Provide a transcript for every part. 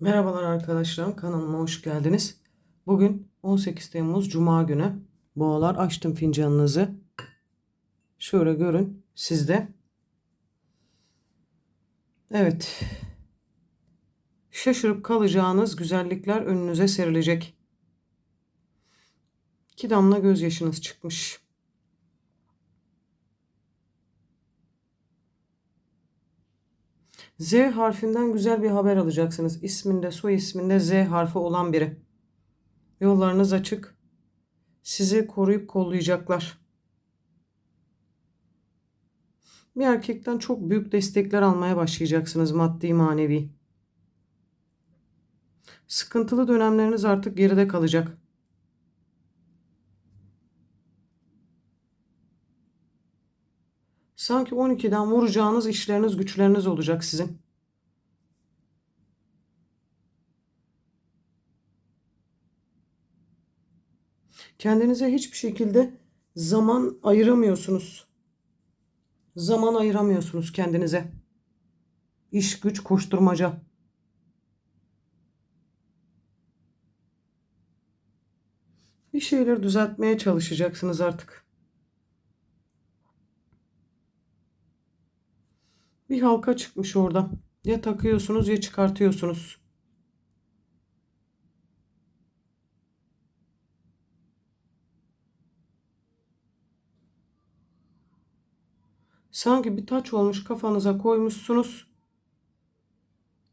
Merhabalar arkadaşlar, kanalıma hoş geldiniz. Bugün 18 Temmuz Cuma günü. Boğalar açtım fincanınızı. Şöyle görün sizde. Evet. Şaşırıp kalacağınız güzellikler önünüze serilecek. İki damla gözyaşınız çıkmış. Z harfinden güzel bir haber alacaksınız. İsminde, soy isminde Z harfi olan biri. Yollarınız açık. Sizi koruyup kollayacaklar. Bir erkekten çok büyük destekler almaya başlayacaksınız maddi manevi. Sıkıntılı dönemleriniz artık geride kalacak. Sanki 12'den vuracağınız işleriniz, güçleriniz olacak sizin. Kendinize hiçbir şekilde zaman ayıramıyorsunuz. Zaman ayıramıyorsunuz kendinize. İş güç koşturmaca. Bir şeyler düzeltmeye çalışacaksınız artık. Bir halka çıkmış orada. Ya takıyorsunuz ya çıkartıyorsunuz. Sanki bir taç olmuş kafanıza koymuşsunuz.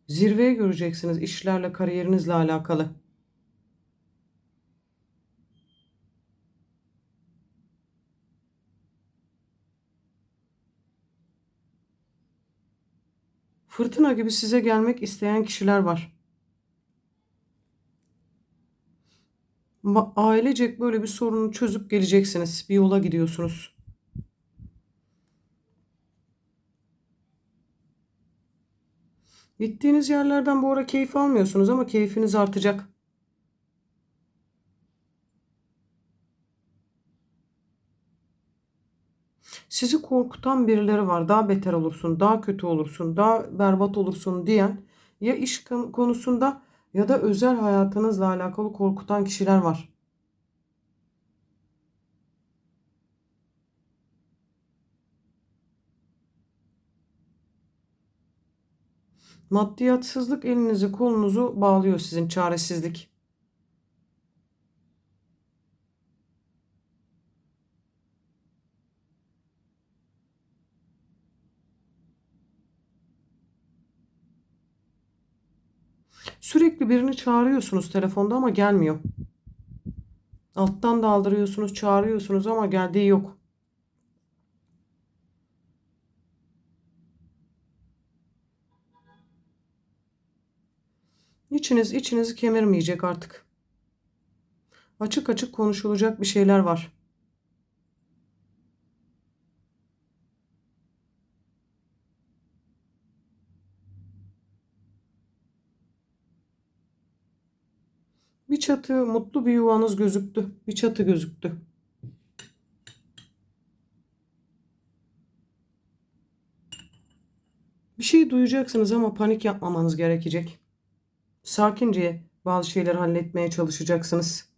Zirveye göreceksiniz işlerle, kariyerinizle alakalı. Fırtına gibi size gelmek isteyen kişiler var. Ailecek böyle bir sorunu çözüp geleceksiniz. Bir yola gidiyorsunuz. Gittiğiniz yerlerden bu ara keyif almıyorsunuz ama keyfiniz artacak. Sizi korkutan birileri var. Daha beter olursun, daha kötü olursun, daha berbat olursun diyen ya iş kon- konusunda ya da özel hayatınızla alakalı korkutan kişiler var. Maddiyatsızlık elinizi kolunuzu bağlıyor sizin çaresizlik. Sürekli birini çağırıyorsunuz telefonda ama gelmiyor. Alttan daldırıyorsunuz, çağırıyorsunuz ama geldiği yok. İçiniz içinizi kemirmeyecek artık. Açık açık konuşulacak bir şeyler var. Çatı, mutlu bir yuvanız gözüktü. Bir çatı gözüktü. Bir şey duyacaksınız ama panik yapmamanız gerekecek. Sakince bazı şeyleri halletmeye çalışacaksınız.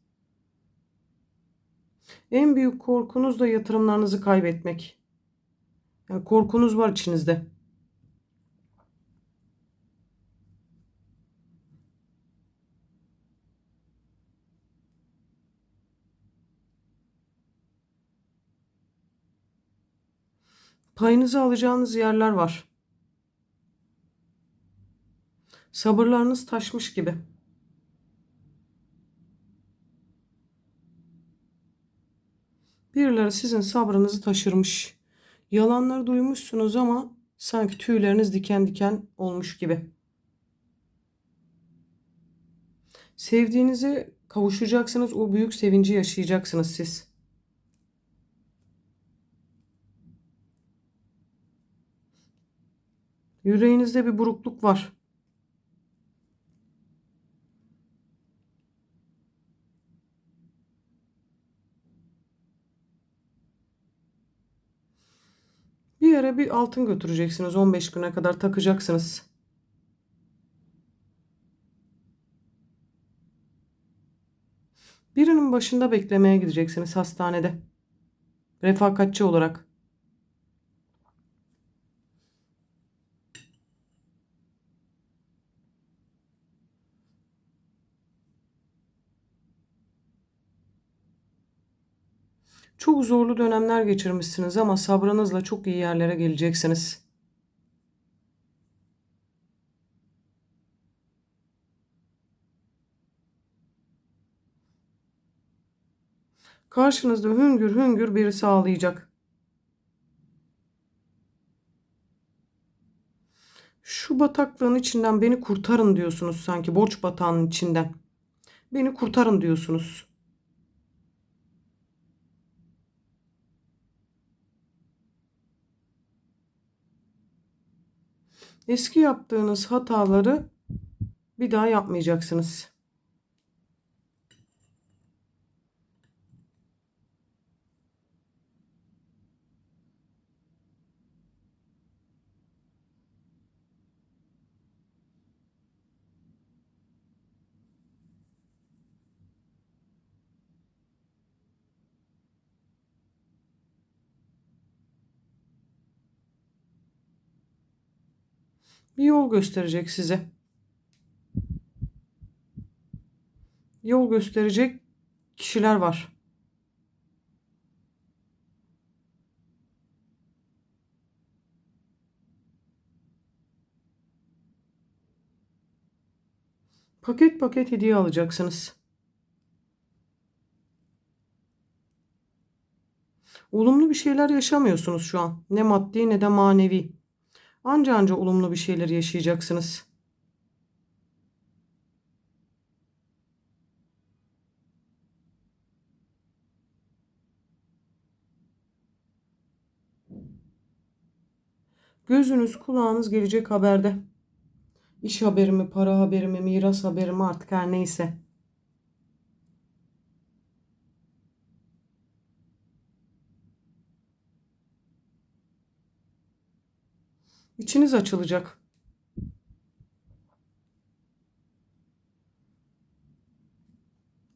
En büyük korkunuz da yatırımlarınızı kaybetmek. Yani korkunuz var içinizde. Payınızı alacağınız yerler var. Sabırlarınız taşmış gibi. Birileri sizin sabrınızı taşırmış. Yalanları duymuşsunuz ama sanki tüyleriniz diken diken olmuş gibi. Sevdiğinize kavuşacaksınız. O büyük sevinci yaşayacaksınız siz. Yüreğinizde bir burukluk var. Bir yere bir altın götüreceksiniz. 15 güne kadar takacaksınız. Birinin başında beklemeye gideceksiniz hastanede. Refakatçi olarak. Çok zorlu dönemler geçirmişsiniz ama sabrınızla çok iyi yerlere geleceksiniz. Karşınızda hüngür hüngür birisi ağlayacak. Şu bataklığın içinden beni kurtarın diyorsunuz sanki borç batağının içinden. Beni kurtarın diyorsunuz. Eski yaptığınız hataları bir daha yapmayacaksınız. Bir yol gösterecek size. Yol gösterecek kişiler var. Paket paket hediye alacaksınız. Olumlu bir şeyler yaşamıyorsunuz şu an. Ne maddi ne de manevi. Anca anca olumlu bir şeyler yaşayacaksınız. Gözünüz kulağınız gelecek haberde. İş haberi mi, para haberi mi, miras haberi mi artık her neyse. İçiniz açılacak.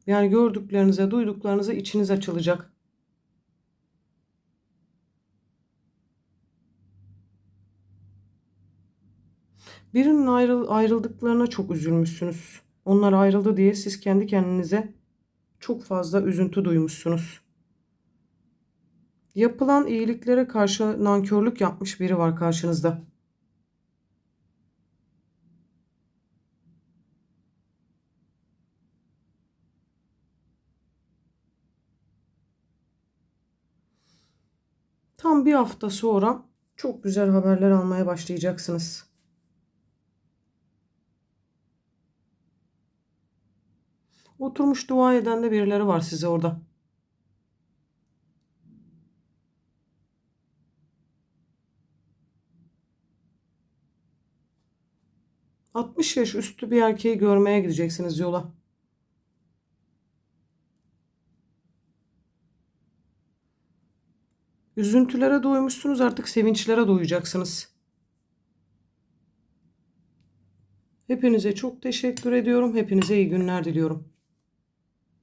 Yani gördüklerinize, duyduklarınıza içiniz açılacak. Birinin ayrıl ayrıldıklarına çok üzülmüşsünüz. Onlar ayrıldı diye siz kendi kendinize çok fazla üzüntü duymuşsunuz. Yapılan iyiliklere karşı nankörlük yapmış biri var karşınızda. Tam bir hafta sonra çok güzel haberler almaya başlayacaksınız. Oturmuş dua eden de birileri var size orada. ...60 yaş üstü bir erkeği görmeye gideceksiniz yola. Üzüntülere doymuşsunuz artık sevinçlere doyacaksınız. Hepinize çok teşekkür ediyorum. Hepinize iyi günler diliyorum.